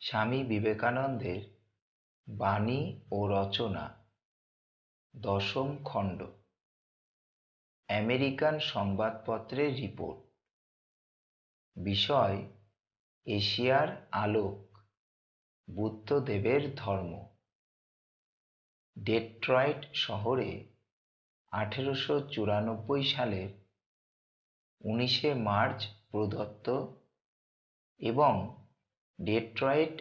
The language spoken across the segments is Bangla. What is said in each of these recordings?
স্বামী বিবেকানন্দের বাণী ও রচনা, দশম খণ্ড। আমেরিকান সংবাদপত্রের রিপোর্ট। বিষয়, এশিয়ার আলোক, বুদ্ধদেবের ধর্ম। ডেট্রয়েট শহরে আঠেরোশো চুরানব্বই সালের উনিশে মার্চ প্রদত্ত এবং ডেট্রয়েট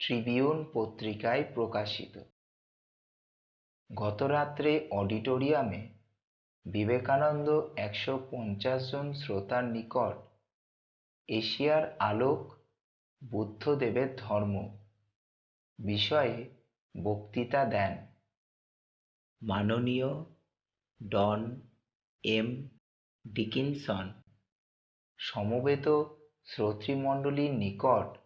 ট্রিবিউন পত্রিকায় প্রকাশিত। গতরাত্রে অডিটোরিয়ামে বিবেকানন্দ একশো পঞ্চাশ জন শ্রোতার নিকট এশিয়ার আলোক বুদ্ধদেবের ধর্ম বিষয়ে বক্তৃতা দেন। মাননীয় ডন এম ডিকিনসন, সমবেত শ্রোতৃমণ্ডলীর নিকট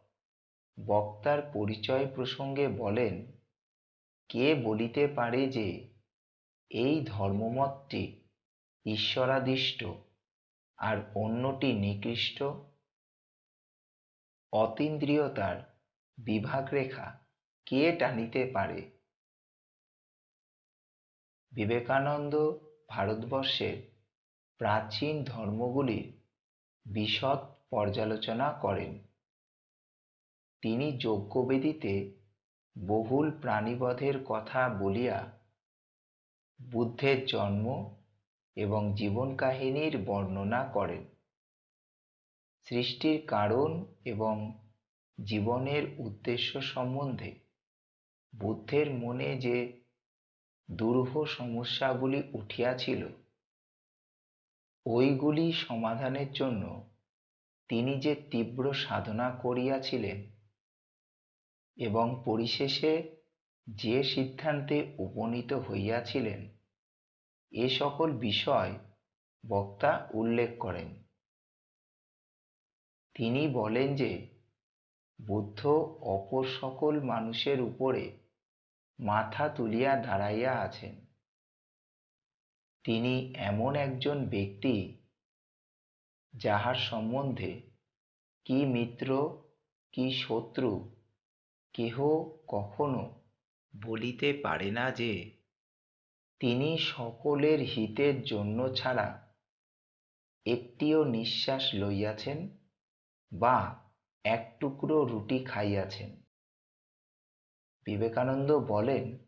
বক্তার পরিচয় প্রসঙ্গে বলেন, কে বলিতে পারে যে এই ধর্মমতটি ঈশ্বরাদিষ্ট আর অন্যটি নিকৃষ্ট? অতীন্দ্রিয়তার বিভাগরেখা কে টানিতে পারে? বিবেকানন্দ ভারতবর্ষের প্রাচীন ধর্মগুলির বিশদ পর্যালোচনা করেন। তিনি যজ্ঞবেদীতে বহুল প্রাণীবধের কথা বলিয়া বুদ্ধের জন্ম এবং জীবন কাহিনীর বর্ণনা করেন। সৃষ্টির কারণ এবং জীবনের উদ্দেশ্য সম্বন্ধে বুদ্ধের মনে যে দুর্ভ সমস্যাগুলি উঠিয়াছিল, ওইগুলি সমাধানের জন্য তিনি যে তীব্র সাধনা করিয়াছিলেন এবং পরিশেষে যে সিদ্ধান্তে উপনীত হইয়াছিলেন, এ সকল বিষয় বক্তা উল্লেখ করেন। তিনি বলেন যে, বুদ্ধ অপর সকল মানুষের উপরে মাথা তুলিয়া দাঁড়াইয়া আছেন। তিনি এমন একজন ব্যক্তি যাহার সম্বন্ধে কি মিত্র, কি শত্রু কেহ কখনো বলিতে পারে না যে, তিনি সকলের হিতের জন্য ছাড়া একটিও নিঃশ্বাস লইয়াছেন বা এক টুকরো রুটি খাইয়াছেন। বিবেকানন্দ বলেন,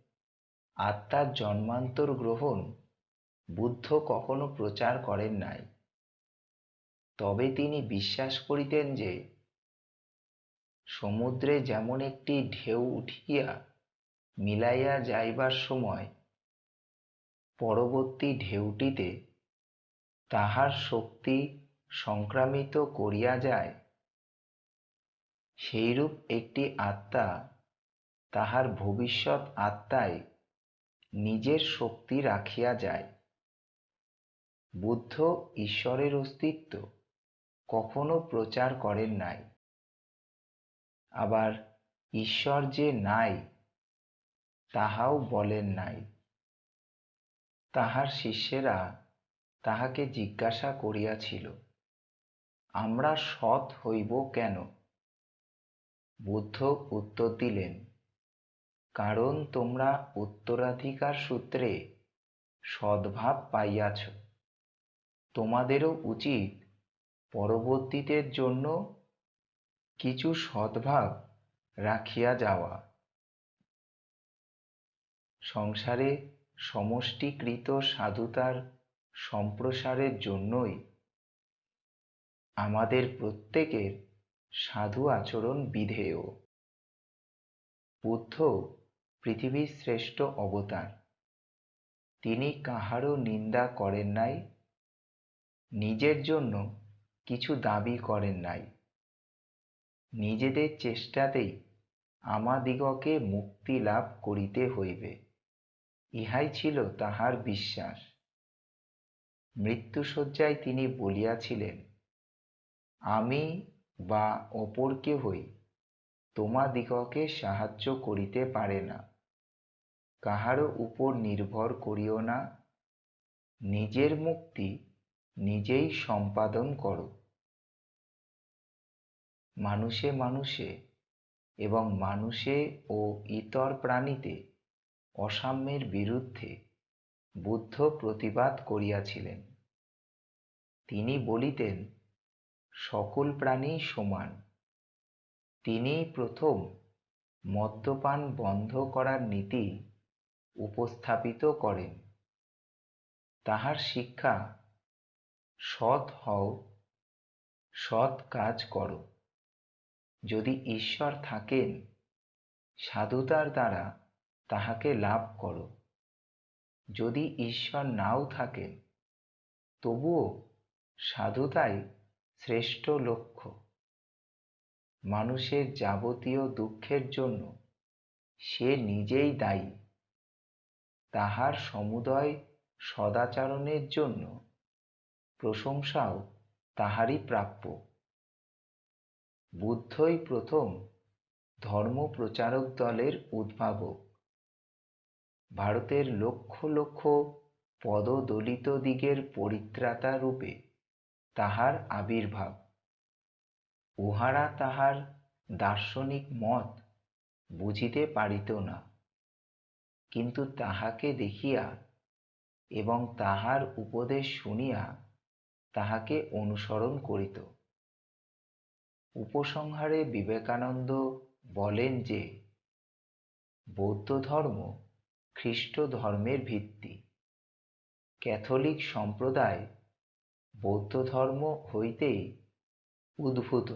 আত্মার জন্মান্তর গ্রহণ বুদ্ধ কখনো প্রচার করেন নাই। তবে তিনি বিশ্বাস করিতেন যে সমুদ্রে যেমন একটি ঢেউ উঠিয়া মিলাইয়া যাইবার সময় পরবর্তী ঢেউটিতে তাহার শক্তি সংক্রামিত করিয়া যায়, সেইরূপ একটি আত্মা তাহার ভবিষ্যৎ আত্মায় নিজের শক্তি রাখিয়া যায়। বুদ্ধ ঈশ্বরের অস্তিত্ব কখনো প্রচার করেন নাই। আবার ঈশ্বর যে নাই, তাহাও বলেন নাই। তাহার শিষ্যেরা তাহাকে জিজ্ঞাসা করিয়াছিল, আমরা সৎ হইব কেন? বুদ্ধ উত্তর দিলেন, কারণ তোমরা উত্তরাধিকার সূত্রে সদ্ভাব পাইয়াছ। তোমাদেরও উচিত পরবর্তীদের জন্য কিছু সদ্ভাব রাখিয়া যাওয়া। সংসারে সমষ্টিকৃত সাধুতার সম্প্রসারের জন্যই আমাদের প্রত্যেকের সাধু আচরণ বিধেয়। বুদ্ধ পৃথিবীর শ্রেষ্ঠ অবতার। তিনি কাহারও নিন্দা করেন নাই। নিজের জন্য কিছু দাবি করেন নাই। নিজেদের চেষ্টাতেই আমাদিগকে মুক্তি লাভ করিতে হইবে। ইহাই ছিল তাহার বিশ্বাস। মৃত্যুসজ্জায় তিনি বলিয়াছিলেন, আমি বা অপর কেহই তোমাদিগকে সাহায্য করিতে পারে না। কাহারও উপর নির্ভর করিও না। নিজের মুক্তি নিজেই সম্পাদন করো। মানুষে মানুষে এবং মানুষে ও ইতর প্রাণীতে অসাম্যের বিরুদ্ধে বুদ্ধ প্রতিবাদ করিয়াছিলেন। তিনি বলিতেন, সকল প্রাণী সমান। তিনিই প্রথম মদ্যপান বন্ধ করার নীতি উপস্থাপিত করেন। তাহার শিক্ষা সৎ হও, সৎ কাজ করো। যদি ঈশ্বর থাকেন, সাধুতার দ্বারা তাহাকে লাভ করো। যদি ঈশ্বর নাও থাকেন, তবুও সাধুতাই শ্রেষ্ঠ লক্ষ্য। মানুষের যাবতীয় দুঃখের জন্য সে নিজেই দায়ী। তাহার সমুদয় সদাচরণের জন্য প্রশংসাও তাহারই প্রাপ্য। বুদ্ধই প্রথম ধর্ম প্রচারক দলের উদ্ভাবক। ভারতের লক্ষ লক্ষ পদদলিত দিগের পরিত্রাতা রূপে তাহার আবির্ভাব। উহারা তাহার দার্শনিক মত বুঝিতে পারিত না। কিন্তু তাহাকে দেখিয়া এবং তাহার উপদেশ শুনিয়া তাহাকে অনুসরণ করিত। উপসংহারে বিবেকানন্দ বলেন যে, বৌদ্ধ ধর্ম খ্রিস্ট ধর্মের ভিত্তি। ক্যাথলিক সম্প্রদায় বৌদ্ধ ধর্ম হইতেই উদ্ভূত।